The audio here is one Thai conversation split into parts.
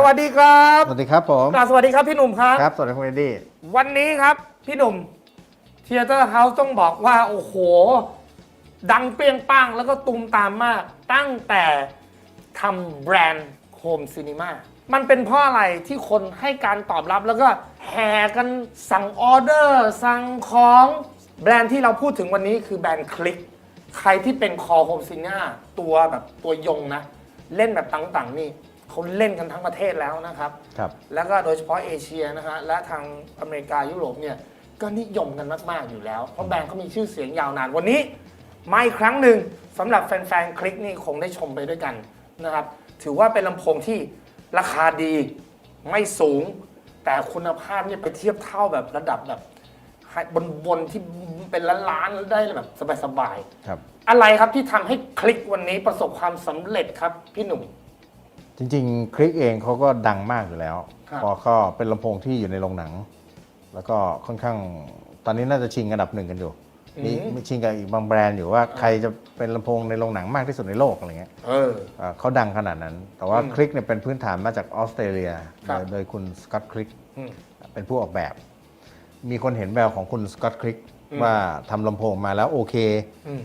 สวัสดีครับสวัสดีครับผมกราบสวัสดีครับพี่หนุ่มครับ ครับ สวัสดีคุณเอ็ดดี้วันนี้ครับพี่หนุ่มเทเตอร์เฮาส์ต้องบอกว่า โอ้โห ดังเปรี้ยงป้างแล้วก็ตูมตามมาก ตั้งแต่ทำแบรนด์โฮมซีนีมามันเป็นเพราะอะไรที่คนให้การตอบรับแล้วก็แห่กันสั่งออเดอร์ สั่งของแบรนด์ที่เราพูดถึงวันนี้คือแบรนด์คลิก ใครที่เป็นคอโฮมซีนีตัวแบบตัวยงนะ เล่นแบบต่างๆนี่ เขาเล่นกันทั้งประเทศแล้วนะครับ ครับ แล้วก็โดยเฉพาะเอเชียนะฮะและทางอเมริกายุโรปเนี่ยก็นิยมกันมาก ๆ อยู่แล้ว เพราะแบรนด์เขามีชื่อเสียงยาวนานวันนี้มาอีกครั้งหนึ่งสำหรับแฟน ๆ คลิกนี่คงได้ชมไปด้วยกันนะครับ ถือว่าเป็นลำโพงที่ราคาดีไม่สูง แต่คุณภาพเนี่ยไปเทียบเท่าแบบระดับแบบบนบนๆที่เป็นล้านๆได้แบบสบายครับๆอะไรครับที่ทำให้คลิกวันนี้ประสบความสำเร็จครับพี่หนุ่ม จริงๆ คลิกเองเขาก็ดังมากอยู่แล้ว ครับ พอก็เป็นลำโพงที่อยู่ในโรงหนัง แล้วก็ค่อนข้างตอนนี้น่าจะชิงอันดับหนึ่งกันอยู่มีมีชิงกับอีกบางแบรนด์อยู่ว่าใครจะเป็นลำโพงในโรงหนังมากที่สุดในโลกอะไรเงี้ยเออ อ่าเขาดังขนาดนั้น แต่ว่าอืมคลิกเนี่ยเป็นพื้นฐานมาจากออสเตรเลียครับโดยโดยคุณสกอตคลิก อืม เป็นผู้ออกแบบ มีคนเห็นแววของคุณสกอตคลิกอืม ว่าทำลำโพงมาแล้วโอเค อืม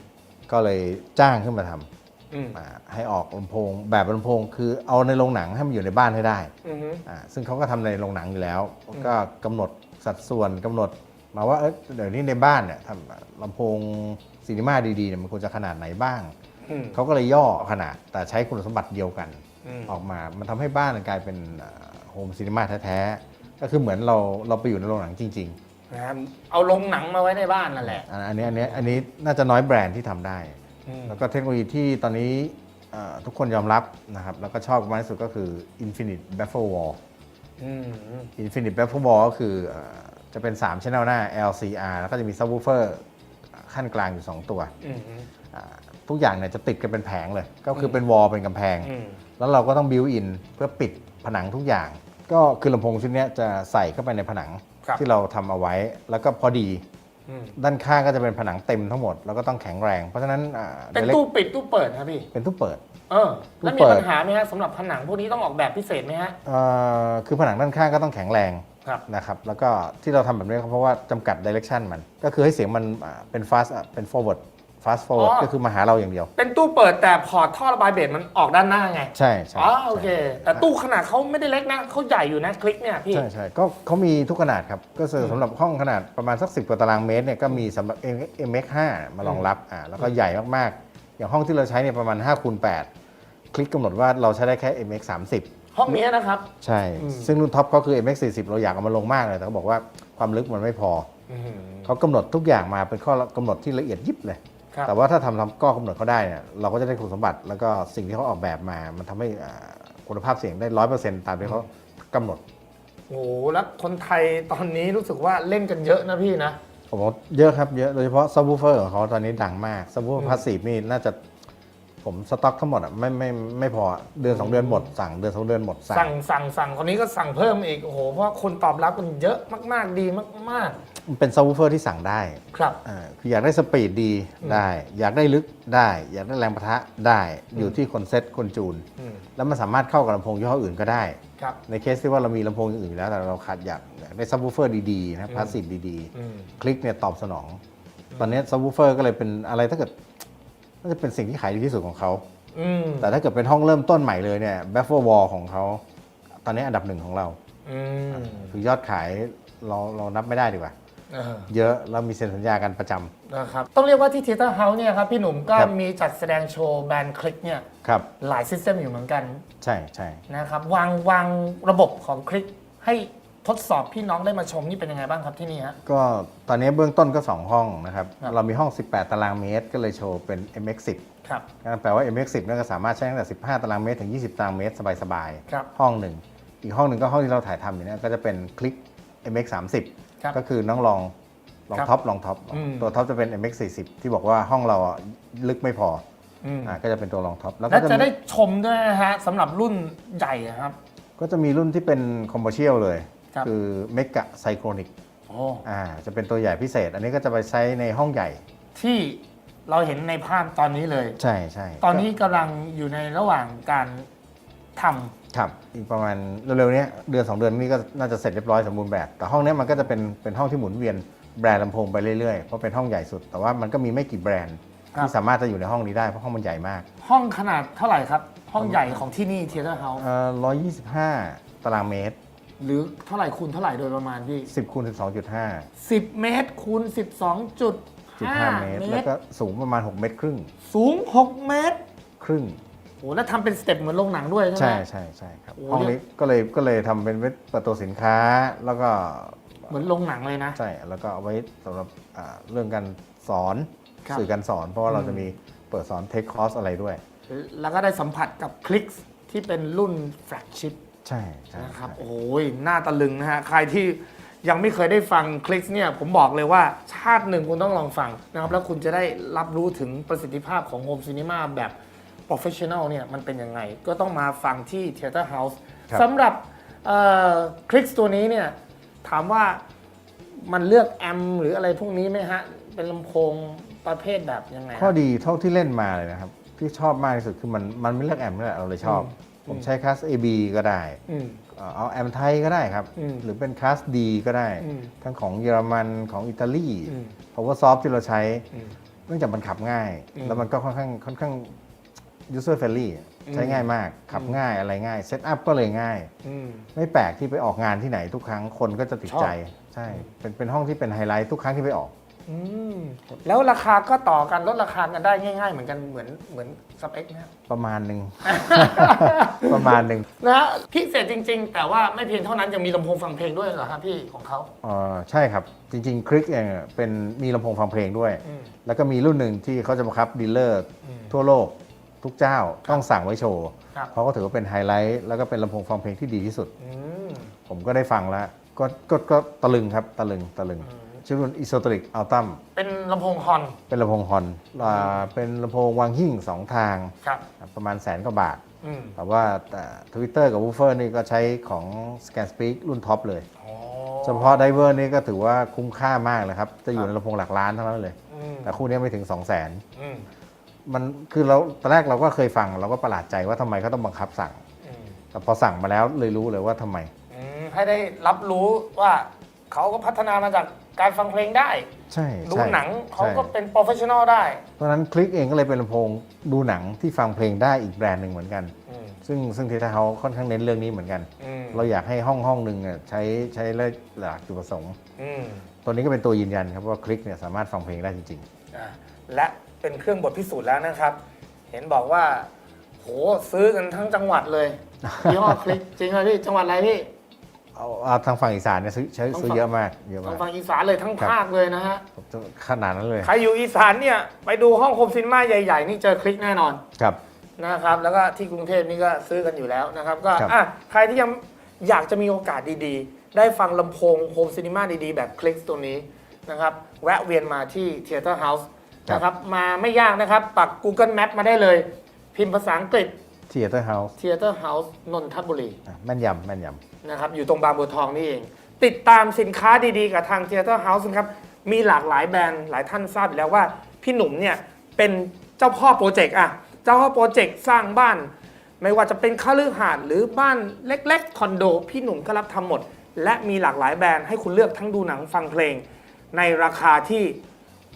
ก็เลยจ้างขึ้นมาทำ อืม อ่าให้ออกลำโพงแบบลำโพงคือเอาในโรงหนังให้มันอยู่ในบ้านให้ได้อืมอ่าซึ่งเขาก็ทำในโรงหนังอยู่แล้วก็กำหนดสัดส่วนกำหนดมาว่าเอยเดี๋ยวนี้ในบ้านเนี่ยทำลำโพงซีนีมาดีๆเนี่ยมันควรจะขนาดไหนบ้าง อืมเขาก็เลยย่อขนาดแต่ใช้คุณสมบัติเดียวกัน อืม ออกมา มันทำให้บ้านกลายเป็นโฮมซีนีมาแท้ๆ ก็คือเหมือนเราเราไปอยู่ในโรงหนังจริงนะครับเอาลงหนังมาไว้ในบ้านนั่นแหละ ๆ อันอันนี้อันนี้อันนี้น่าจะน้อยแบรนด์ที่ทำได้อืม แล้วก็เทคโนโลยีที่ตอนนี้เอ่อทุกคนยอมรับนะครับ แล้วก็ชอบมากที่สุดก็คือ Infinite Baffle Wall อืม Infinite Baffle Wall ก็คือเอ่อจะเป็น3 channel หน้า LCR แล้วก็จะมี subwoofer ขั้นกลางอยู่ 2 ตัวอืมอ่าทุกอย่างเนี่ยจะติดกันเป็นแผงเลย ก็คือเป็นวอลเป็นกำแพงอืมแล้วเราก็ต้องบิวอินเพื่อปิดผนังทุกอย่าง ก็คือลำโพงชุดเนี้ยจะใส่เข้าไปในผนังครับที่เราทำเอาไว้ แล้วก็พอดีอืม ด้านข้างก็จะเป็นผนังเต็มทั้งหมด แล้วก็ต้องแข็งแรง เพราะฉะนั้นอ่าเป็น Direct ตู้ปิดตู้เปิดครับพี่ เป็นตู้เปิด เออแล้วตู้มีเปิดปัญหาไหมฮะสำหรับผนังพวกนี้ต้องออกแบบพิเศษไหมฮะเอ่อคือผนังด้านข้างก็ต้องแข็งแรงครับนะครับ แล้วก็ที่เราทำแบบนี้ก็เพราะว่าจำกัดดิเรกชันมัน ก็คือให้เสียงมันอ่าเป็น fast อะเป็น forward fast forward อ๋อ ก็คือมาหาเราอย่างเดียว เป็นตู้เปิดแต่พอร์ตท่อระบายเบสมันออกด้านหน้าไง ใช่ใช่อ๋อโอเคใช่แต่ตู้ขนาดเขาไม่ได้เล็กนะเขาใหญ่อยู่นะคลิกเนี่ยพี่ ใช่ใช่ก็เขามีทุกขนาดครับ ก็คือสำหรับห้องขนาดประมาณสัก10กว่าตารางเมตรเนี่ยก็มีสำหรับ MX5 มารองรับอ่าแล้วก็ใหญ่มากๆ อย่างห้องที่เราใช้เนี่ยประมาณ5คูณ8คลิกกำหนดว่าเราใช้ได้แค่ MX30 ห้องนี้นะครับ ใช่ อืม ซึ่งรุ่นท็อปก็คือ MX40 เราอยากเอามาลงมากเลย แต่เขาบอกว่าความลึกมันไม่พออืมเขากำหนดทุกอย่างมาเป็นข้อกำหนดที่ละเอียดยิบเลย ครับแต่ว่าถ้าทำทำก็กำหนดเขาได้เนี่ยเราก็จะได้คุณสมบัติแล้วก็สิ่งที่เขาออกแบบมา มันทำให้อ่าคุณภาพเสียงได้ร้อยเปอร์เซ็นต์ตามที่เขากำหนด โอ้โหแล้วคนไทยตอนนี้รู้สึกว่าเล่นกันเยอะนะพี่นะ ผมว่าเยอะครับเยอะโดยเฉพาะซับวูเฟอร์ของเขาตอนนี้ดังมากซับวูเฟออืร์มพาสซีฟนี่น่าจะ ผมสต็อกทั้งหมดอะไม่ไม่ไม่พอเดือนสองเดือนหมดสั่งเดือนสองเดือนหมดสั่งสั่งสั่งสั่งคนนี้ก็สั่งเพิ่มอีกโอ้โหเพราะคนตอบรับกันเยอะมากๆดีมากมันเป็นซับวูเฟอร์ที่สั่งได้ๆ ครับ อ่าคืออยากได้สปีดดีอืมได้ อยากได้ลึกได้ อยากได้แรงประทะได้อยู่ที่คนเซ็ตคนจูน อืมแล้วมันสามารถเข้ากับลำโพงยี่ห้ออื่นก็ได้ ครับ ในเคสที่ว่าเรามีลำโพงอย่างอื่นอยู่แล้วแต่เราขาดอยากอยากได้ซับวูเฟอร์ดีๆนะพาสซีฟดีอืม ๆ คลิกเนี่ยตอบสนอง ตอนนี้ซับวูเฟอร์ก็เลยเป็นอะไรถ้าเกิด น่าจะเป็นสิ่งที่ขายดีที่สุดของเขา อืมแต่ถ้าเกิดเป็นห้องเริ่มต้นใหม่เลยเนี่ย b a f f e r Wall ของเขา ตอนนี้อันดับหนึ่งของเรา อืมคือยอดขายเราเรานับไม่ได้ดีกว่า เออเยอะเรามีเซ็นสัญญากันประจำ นะครับต้องเรียกว่าที่ Theater House เนี่ยครับพี่หนุ่มก็ครับ มีจัดแสดงโชว์แบรนด์คลิกเนี่ยครับ หลายซิสเต็มอยู่เหมือนกันใช่ใช่นะครับวางวางระบบของคลิกให้ ทดสอบพี่น้องได้มาชมนี่เป็นยังไงบ้างครับที่นี่ฮะ ก็ตอนนี้เบื้องต้นก็ 2 ห้องนะครับ ครับ เรามีห้อง 18 ตารางเมตร ก็เลยโชว์เป็น MX10 ครับ นั่นแปลว่า MX10 นั่นก็สามารถใช้ตั้งแต่ 15 ตารางเมตรถึง 20 ตารางเมตร สบายครับ ๆห้องหนึ่ง อีกห้องหนึ่งก็ห้องที่เราถ่ายทำอยู่เนี่ยก็จะเป็นคลิก MX30 ครับ ก็คือน้องลองลองครับท็อปลองท็อปอืม ตัวท็อปจะเป็น MX40 ที่บอกว่าห้องเราอะลึกไม่พออืมอ่าก็จะเป็นตัวลองท็อปแล้วและก็จะจะได้มีชมด้วยนะฮะสำหรับรุ่นใหญ่อะครับ ก็จะมีรุ่นที่เป็นคอมเมอร์เชียลเลย ครับ คือเมกะไซโครนิกโอ้อ่าจะเป็นตัวใหญ่พิเศษ อันนี้ก็จะไปใช้ในห้องใหญ่ ที่เราเห็นในภาพตอนนี้เลย ใช่ใช่ตอนนี้กำลังอยู่ในระหว่างการทครับอีกประมาณเร็วๆเนี้ยเดือน2เดือนนี้ก็น่าจะเสร็จเรียบร้อยสมบูรณ์แบบ แต่ห้องเนี้ยมันก็จะเป็นเป็นห้องที่หมุนเวียนแบรนด์ลำโพงไปเรื่อยๆเพราะเป็นห้องใหญ่สุด แต่ว่ามันก็มีไม่กี่แบรนด์ครับที่สามารถจะอยู่ในห้องนี้ได้เพราะห้องมันใหญ่มากห้องขนาดเท่าไหร่ครับ ห้องใหญ่ของที่นี่เทเตอร์เฮาส์เอ่อ125ตารางเมตร หรือเท่าไหร่คูณเท่าไหร่โดยประมาณพี่ 10คูณ12.5 10 เมตรคูณ12.5 15เมตรเมแล้วตรก็สูงประมาณ 6 เมตรครึ่ง สูง 6 เมตร ครึ่งโอ้แล้วทำเป็นสเต็ปเหมือนโรงหนังด้วยใช่ไหม ใช่ใช่ใช่ครับโอ้ห้องนี้ก็เลยก็เลยทำเป็นเปิดตัวสินค้าแล้วก็เหมือนโรงหนังเลยนะ ใช่แล้วก็เอาไว้สำหรับอ่าเรื่องการสอนครับสื่อการสอน เพราะว่าเราอืม จะมีเปิดสอนเทคคอร์สอะไรด้วย แล้วก็ได้สัมผัสกับคลิกที่เป็นรุ่นแฟลกชิพ ใช่ใช่นะครับใช่โอ้ยหน้าตะลึงนะฮะใครที่ยังไม่เคยได้ฟังคลิกเนี่ยผมบอกเลยว่าชาติหนึ่งคุณต้องลองฟังนะครับแล้วคุณจะได้รับรู้ถึงประสิทธิภาพของโฮมซีนีมาแบบโปรเฟชชั่น a ลเนี่ยมันเป็นยังไง ก็ต้องมาฟังที่ Theater House สำหรับคลิกตัวนี้เนี่ยถามว่ามันเลือกแอมป์หรืออะไรพวกนี้ไหมฮะ เป็นลำโพงประเภทแบบยังไงฮะข้อดีเท่าที่เล่นมาเลยนะครับ ที่ชอบมากที่สุดคือมันมันไม่เลือกแอมป์นั่นแหละเราเลยชอบอืม ผมใช้คลาส AB ก็ได้อืมเอ่อเอาแอมป์ไทยก็ได้ครับอืมหรือเป็นคลาส D ก็ได้อืมทั้งของเยอรมันของอิตาลีอืม power soft ที่เราใช้อืมเนื่องจากมันขับง่ายอืมแล้วมันก็ค่อนข้างค่อนข้าง user friendly ใช้ง่ายมาก ขับง่ายอะไรง่ายเซตอัพก็เลยง่ายอืมไม่แปลกที่ไปออกงานที่ไหนทุกครั้งคนก็จะติดชอบใจ ใช่ เป็นเป็นห้องที่เป็นไฮไลท์ทุกครั้งที่ไปออก อืมแล้วราคาก็ต่อกันลดราคากันได้ง่าย ๆ เหมือนกันเหมือนเหมือนสเปคนะ ประมาณหนึ่ง ประมาณหนึ่งนะฮะพิเศษจริง ๆ แต่ว่าไม่เพียงเท่านั้นยังมีลำโพงฟังเพลงด้วยเหรอครับพี่ของเขา เอ่อใช่ครับ จริงๆ คลิกเองอะเป็นมีลำโพงฟังเพลงด้วย อืมแล้วก็มีรุ่นหนึ่งที่เขาจะบังคับดีลเลอร์อืมทั่วโลกทุกเจ้าต้องสั่งไว้โชว์ครับเพราะก็ถือว่าเป็นไฮไลท์แล้วก็เป็นลำโพงฟังเพลงที่ดีที่สุด อืมผมก็ได้ฟังแล้วก็ก็ก็ตะลึงครับตะลึงตะลึง อืม ชื่อรุ่น Esoteric Ultim เป็นลำโพงฮอนเป็นลำโพงฮอนอ่าเป็นลำโพงวางหิ้งสองทางครับ ประมาณแสนกว่าบาท อืมแต่ว่าทวิตเตอร์กับวูเฟอร์นี่ก็ใช้ของ Scan Speak รุ่นท็อปเลย อ๋อเฉพาะไดเวอร์นี่ก็ถือว่าคุ้มค่ามากเลยครับ จะอยู่ในลำโพงหลักล้านเท่านั้นเลย อืมแต่คู่นี้ไม่ถึง 2 0 0 0 0นอืมมันคือเราตอนแรกเราก็เคยฟังเราก็ประหลาดใจว่าทำไมเขาต้องบังคับสั่ง อืมแต่พอสั่งมาแล้วเลยรู้เลยว่าทำไม อืมให้ได้รับรู้ว่าเขาก็พัฒนามาจาก การฟังเพลงได้ ใช่ดูใช่หนังเขาก็ใช่เป็นโปรเฟชชั่นอลได้เพราะฉะนั้นคลิกเองก็เลยเป็นลำโพงดูหนังที่ฟังเพลงได้อีกแบรนด์หนึ่งเหมือนกัน อืมซึ่งซึ่งเทสเขาค่อนข้างเน้นเรื่องนี้เหมือนกัน อืมเราอยากให้ห้องห้องหนึ่งอะใช้ใช้หลักจุดประสงค์ อืมตัวนี้ก็เป็นตัวยืนยันครับว่าคลิกเนี่ยสามารถฟังเพลงได้จริง อะและเป็นเครื่องบทพิสูจน์แล้วนะครับ เห็นบอกว่า โหซื้อกันทั้งจังหวัดเลยยี่ห้อคลิกจริงไหมพี่จังหวัดอะไรพี่ๆ เอาเอาทางฝั่งอีสานเนี่ยซื้อใช้ทางฝั่งซื้อเยอะมากเยอะทางมากฝั่งอีสานเลยทั้งครับ ภาคเลยนะฮะขนาดนั้นเลยใครอยู่อีสานเนี่ย ไปดูห้องโฮมซินมาใหญ่ ๆ นี่เจอคลิกแน่นอนครับ นะครับ แล้วก็ที่กรุงเทพนี่ก็ซื้อกันอยู่แล้วนะครับ ก็ครับ อะใครที่ยังอยากจะมีโอกาสดีๆ ได้ฟังลำโพงโฮมซินมาดีๆ แบบคลิกตัวนี้นะครับ แวะเวียนมาที่ Theater House นะครับ มาไม่ยากนะครับ ปัก Google Map มาได้เลย พิมพ์ภาษาอังกฤษ ทีเตอร์เฮาส์ Theater House นนทบุรีแม่นยำแม่นยนะครับอยู่ตรงบางบัวทองนี่เอง ติดตามสินค้าดีๆ กับทาง Theater House นะครับ มีหลากหลายแบรนด์หลายท่านทราบอยู่แล้วว่า พี่หนุ่มเนี่ยเป็นเจ้าพ่อโปรเจกต์อะเจ้าพ่อโปรเจกต์สร้างบ้าน ไม่ว่าจะเป็นคฤหาสน์หรือบ้านเล็กๆคอนโด พี่หนุ่มก็รับทำหมด และมีหลากหลายแบรนด์ให้คุณเลือกทั้งดูหนังฟังเพลง ในราคาที่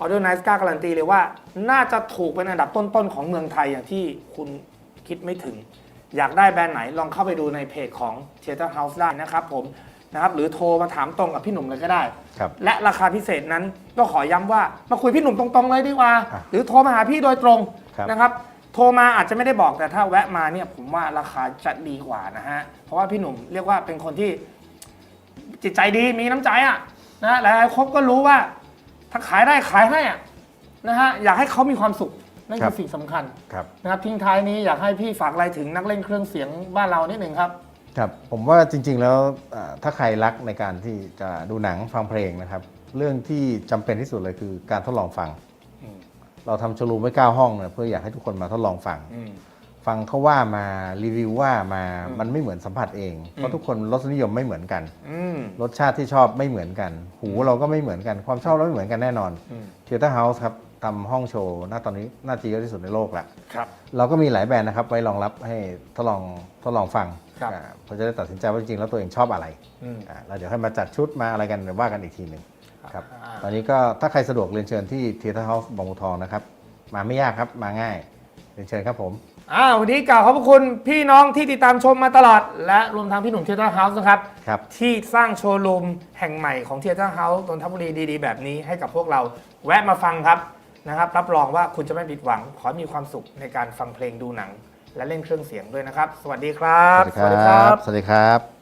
Audio Nice กล้าการันตีเลยว่า น่าจะถูกเป็นอันดับต้นๆของเมืองไทยอย่างที่คุณ คิดไม่ถึง อยากได้แบรนด์ไหนลองเข้าไปดูในเพจของ Theater House ได้นะครับผมนะครับหรือโทรมาถามตรงกับพี่หนุ่มเลยก็ได้ำครับ และราคาพิเศษนั้นก็ขอย้ำว่ามาคุยพี่หนุ่มตรงๆเลยดีกว่า อะหรือโทรมาหาพี่โดยตรงครับ นะครับ โทรมาอาจจะไม่ได้บอกแต่ถ้าแวะมาเนี่ยผมว่าราคาจะดีกว่านะฮะ เพราะว่าพี่หนุ่มเรียกว่าเป็นคนที่จิตใจดีมีน้ำใจอะนะหลายๆคนก็รู้ว่า ถ้าขายได้ขายให้อะนะฮะอยากให้เขามีความสุข นั่นครัคือบ สิ่งสำคัญครับ นะครับทิ้งท้ายนี้อยากให้พี่ฝากอะไรถึงนักเล่นเครื่องเสียงบ้านเรานิดหนึ่งครับ ครับผมว่าจริงๆแล้วเอ่อถ้าใครรักในการที่จะดูหนังฟังเพลงนะครับ เรื่องที่จำเป็นที่สุดเลยคือการทดลองฟัง อืม เราทำโชว์รูมไว้เก้าห้องเนี่ยเพื่ออยากให้ทุกคนมาทดลองฟังอืมฟังเขาว่ามารีวิวว่ามาอืมมันไม่เหมือนสัมผัสเอง เพอืราะมทุกคนรสนิยมไม่เหมือนกัน อืม รสชาติที่ชอบไม่เหมือนกัน หูเราก็ไม่เหมือนกัน ความชอบเราไม่เหมือนกันแน่นอนอืม เทเตอร์เฮาส์ครับ ทำห้องโชว์หน้าตอนนี้น่าจะเยอะที่สุดในโลกละครับ เราก็มีหลายแบรนด์นะครับ ไว้รองรับให้ทดลองทดลองฟังครับอ่าเพื่อจะได้ตัดสินใจว่าจริงๆแล้วตัวเองชอบอะไรอืม อ่าแล้วเดี๋ยวให้มาจัดชุดมาอะไรกันเดี๋ยวว่ากันอีกทีหนึ่งครับอ่า ตอนนี้ก็ถ้าใครสะดวกเรียนเชิญที่เทเตอร์เฮาส์บางบัวทองนะครับ มาไม่ยากครับมาง่ายเรียนเชิญครับผม อ่าวันนี้กล่าวขอบพระคุณพี่น้องที่ติดตามชมมาตลอด และรวมทั้งพี่หนุ่มเทเตอร์เฮาส์นะครับ ครับ ที่สร้างโชว์รูมแห่งใหม่ของเทเตอร์เฮาส์นนทบุรีดีๆ แบบนี้ให้กับพวกเราแวะมาฟังครับ นะครับรับรองว่าคุณจะไม่ผิดหวัง ขอให้มีความสุขในการฟังเพลงดูหนัง และเล่นเครื่องเสียงด้วยนะครับ สวัสดีครับ สวัสดีครับ สวัสดีครับ